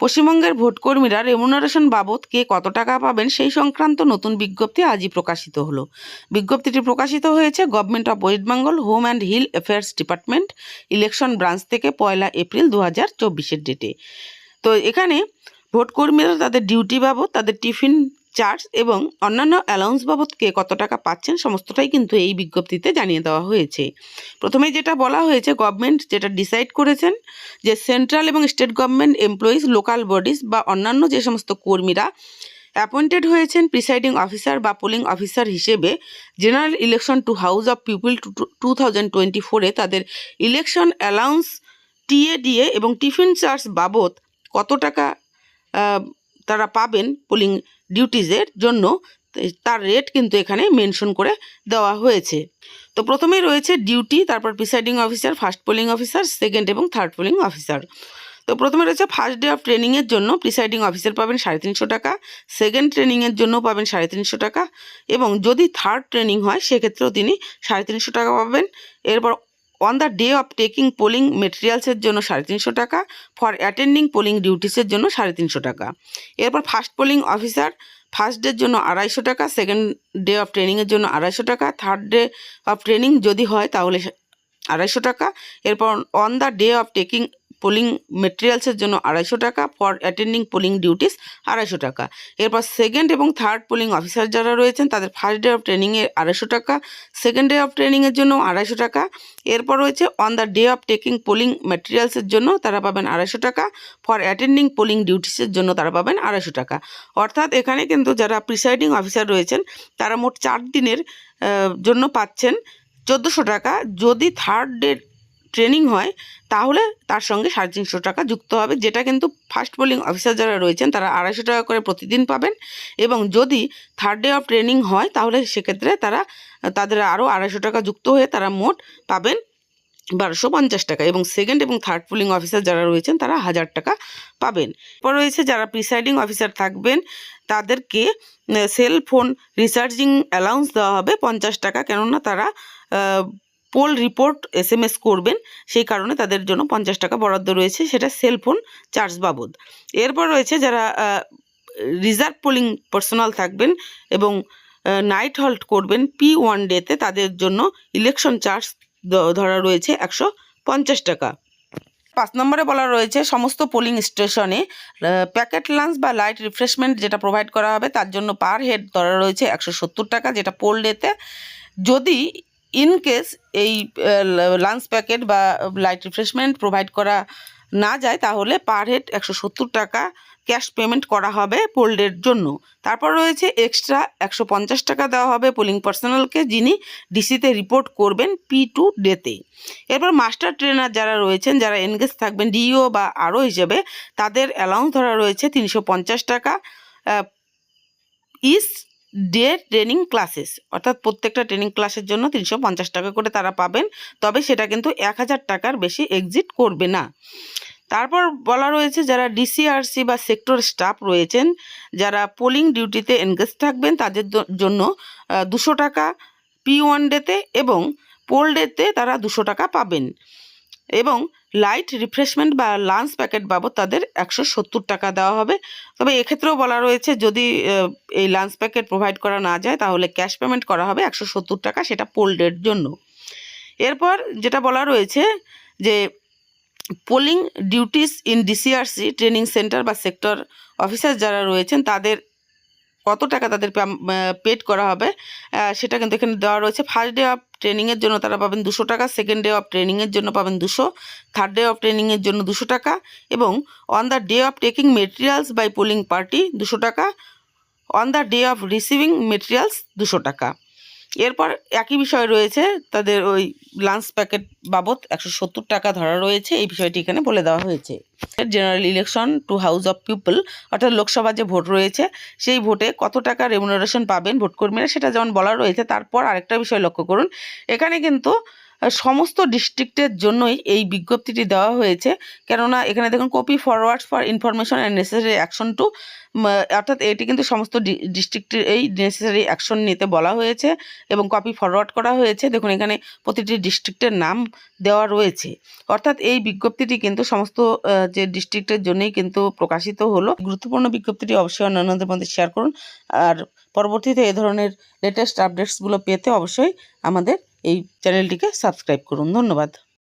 পশ্চিমবঙ্গের ভোটকর্মীরা রেমুনারেশন বাবদ কে কত টাকা পাবেন সেই সংক্রান্ত নতুন বিজ্ঞপ্তি আজই প্রকাশিত হলো। বিজ্ঞপ্তিটি প্রকাশিত হয়েছে government of West Bengal home and hill affairs department election branch থেকে পয়লা এপ্রিল দু হাজার চব্বিশের ডেটে তো এখানে ভোটকর্মীরা তাদের ডিউটি বাবদ, তাদের টিফিন চার্জ এবং অন্যান্য অ্যালাউন্স বাবদ কে কত টাকা পাচ্ছেন সমস্তটাই কিন্তু এই বিজ্ঞপ্তিতে জানিয়ে দেওয়া হয়েছে। প্রথমে যেটা বলা হয়েছে গভর্নমেন্ট যেটা ডিসাইড করেছেন যে সেন্ট্রাল এবং state government employees local bodies বা অন্যান্য যে সমস্ত কর্মীরা অ্যাপয়েন্টেড হয়েছেন প্রিসাইডিং অফিসার বা পোলিং অফিসার হিসেবে general election to house of people two thousand twenty ফোরে তাদের ইলেকশন অ্যালাউন্স টিএডিএ এবং টিফিন চার্জ বাবদ কত টাকা তারা পাবেন পোলিং ডিউটিজের জন্য। তার রেট কিন্তু এখানে মেনশন করে দেওয়া হয়েছে। তো প্রথমেই রয়েছে ডিউটি তারপর presiding officer first polling officer second এবং থার্ড পোলিং অফিসার তো প্রথমে রয়েছে ফার্স্ট ডে অফ ট্রেনিংয়ের জন্য প্রিসাইডিং অফিসার পাবেন সাড়ে তিনশো টাকা সেকেন্ড ট্রেনিংয়ের জন্য পাবেন সাড়ে তিনশো টাকা এবং যদি থার্ড ট্রেনিং হয়, সেক্ষেত্রেও তিনি সাড়ে তিনশো টাকা পাবেন। এরপর on the day of taking polling মেটেরিয়ালসের জন্য সাড়ে তিনশো টাকা ফর অ্যাটেন্ডিং পোলিং ডিউটিসের জন্য সাড়ে তিনশো টাকা। এরপর ফার্স্ট পোলিং অফিসার ফার্স্ট ডের জন্য আড়াইশো টাকা সেকেন্ড ডে অফ ট্রেনিংয়ের জন্য আড়াইশো টাকা থার্ড ডে অফ ট্রেনিং যদি হয় তাহলে আড়াইশো টাকা। এরপর on the day of taking polling মেটেরিয়ালসের জন্য আড়াইশো টাকা ফর অ্যাটেন্ডিং পোলিং ডিউটিস আড়াইশো টাকা। এরপর সেকেন্ড এবং থার্ড পোলিং অফিসার যারা রয়েছেন, তাদের ফার্স্ট ডে অফ ট্রেনিংয়ে আড়াইশো টাকা সেকেন্ড ডে অফ ট্রেনিংয়ের জন্য আড়াইশো টাকা। এরপর রয়েছে on the day of taking polling ম্যাটেরিয়ালসের জন্য তারা পাবেন আড়াইশো টাকা ফর অ্যাটেন্ডিং পোলিং ডিউটিসের জন্য তারা পাবেন আড়াইশো টাকা। অর্থাৎ এখানে কিন্তু যারা প্রিসাইডিং অফিসার রয়েছেন, তারা মোট চার দিনের জন্য পাচ্ছেন চোদ্দোশো টাকা। যদি থার্ড ডে ট্রেনিং হয়, তাহলে তার সঙ্গে সাড়ে তিনশো টাকা যুক্ত হবে, যেটা কিন্তু ফার্স্ট বোলিং অফিসার যারা রয়েছেন, তারা আড়াইশো টাকা করে প্রতিদিন পাবেন। এবং যদি থার্ড ডে অফ ট্রেনিং হয়, তাহলে সেক্ষেত্রে তারা, তাদের আরও আড়াইশো টাকা যুক্ত হয়ে তারা মোট পাবেন বারোশো পঞ্চাশ টাকা। এবং সেকেন্ড এবং থার্ড পুলিং অফিসার যারা রয়েছেন, তারা হাজার টাকা পাবেন। এরপর রয়েছে যারা প্রিসাইডিং অফিসার থাকবেন, তাদেরকে সেল ফোন রিচার্জিং অ্যালাউন্স দেওয়া হবে পঞ্চাশ টাকা। কেননা তারা poll report S M S করবেন, সেই কারণে তাদের জন্য পঞ্চাশ টাকা বরাদ্দ রয়েছে, সেটা সেল ফোন চার্জ বাবদ। এরপর রয়েছে যারা রিজার্ভ পোলিং পার্সোনাল থাকবেন এবং নাইট হল্ট করবেন, পি ওয়ান ডেতে তাদের জন্য ইলেকশন চার্জ ধরা রয়েছে একশো পঞ্চাশ টাকা। পাঁচ নম্বরে বলা রয়েছে, সমস্ত পোলিং স্টেশনে প্যাকেট লাঞ্চ বা লাইট রিফ্রেশমেন্ট যেটা প্রোভাইড করা হবে, তার জন্য পার হেড ধরা রয়েছে একশো সত্তর টাকা, যেটা পোল ডেতে যদি ইন কেস এই লাঞ্চ প্যাকেট বা লাইট রিফ্রেশমেন্ট প্রোভাইড করা না যায়, তাহলে পার হেড একশো সত্তর টাকা ক্যাশ পেমেন্ট করা হবে পোল্ডের জন্য। তারপর রয়েছে এক্সট্রা একশো পঞ্চাশ টাকা দেওয়া হবে পোলিং পার্সোনালকে যিনি ডিসিতে রিপোর্ট করবেন পি টু ডেতে এরপর মাস্টার ট্রেনার যারা রয়েছেন, যারা এনগেজ থাকবেন ডিও বা আরও হিসেবে, তাদের অ্যালাউন্স ধরা রয়েছে তিনশো পঞ্চাশ টাকা ইস ডে ট্রেনিং ক্লাসেস। অর্থাৎ প্রত্যেকটা ট্রেনিং ক্লাসের জন্য তিনশো পঞ্চাশ টাকা করে তারা পাবেন, তবে সেটা কিন্তু এক হাজার টাকার বেশি এক্সিট করবে না। তারপর বলা রয়েছে যারা ডিসিআরসি বা সেক্টর স্টাফ রয়েছেন, যারা পোলিং ডিউটিতে এনগেজ থাকবেন, তাদের জন্য দুশো টাকা পি ওয়ান ডেতে এবং পোল ডেতে তারা দুশো টাকা পাবেন। এবং লাইট রিফ্রেশমেন্ট বা লাঞ্চ প্যাকেট বাবদ তাদের একশো সত্তর টাকা দেওয়া হবে। তবে এক্ষেত্রেও বলা রয়েছে, যদি এই লাঞ্চ প্যাকেট প্রোভাইড করা না যায়, তাহলে ক্যাশ পেমেন্ট করা হবে একশো সত্তর টাকা সেটা পোল ডের জন্য। এরপর যেটা বলা রয়েছে যে polling duties in DCRC training centre বা সেক্টর অফিসার যারা রয়েছেন, তাদের কত টাকা তাদের পেড করা হবে সেটা কিন্তু এখানে দেওয়া রয়েছে। ফার্স্ট ডে অফ ট্রেনিংয়ের জন্য তারা পাবেন দুশো টাকা সেকেন্ড ডে অফ ট্রেনিংয়ের জন্য পাবেন দুশো থার্ড ডে অফ ট্রেনিংয়ের জন্য দুশো টাকা এবং on the day of taking materials by polling party দুশো টাকা on the day of receiving materials দুশো টাকা। এরপর একই বিষয় রয়েছে, তাদের ওই লাঞ্চ প্যাকেট বাবদ একশো সত্তর টাকা ধরা রয়েছে, এই বিষয়টি এখানে বলে দেওয়া হয়েছে। General election to house of people অর্থাৎ লোকসভা যে ভোট রয়েছে, সেই ভোটে কত টাকা রেমুনারেশন পাবেন ভোটকর্মীরা সেটা যেমন বলা রয়েছে, তারপর আরেকটা বিষয় লক্ষ্য করুন। এখানে কিন্তু সমস্ত ডিস্ট্রিক্টের জন্যই এই বিজ্ঞপ্তিটি দেওয়া হয়েছে। কেননা এখানে দেখুন copy forward for information and necessary action to অর্থাৎ এটি কিন্তু সমস্ত ডিস্ট্রিক্টের এই নেসেসারি অ্যাকশন নিতে বলা হয়েছে এবং কপি ফরওয়ার্ড করা হয়েছে। দেখুন এখানে প্রতিটি ডিস্ট্রিক্টের নাম দেওয়া রয়েছে। অর্থাৎ এই বিজ্ঞপ্তিটি কিন্তু সমস্ত যে ডিস্ট্রিক্টের জন্যই কিন্তু প্রকাশিত হলো। গুরুত্বপূর্ণ বিজ্ঞপ্তিটি অবশ্যই অন্যান্যদের মধ্যে শেয়ার করুন। আর পরবর্তীতে এ ধরনের লেটেস্ট আপডেটসগুলো পেতে অবশ্যই আমাদের এই চ্যানেলটিকে সাবস্ক্রাইব করুন। ধন্যবাদ।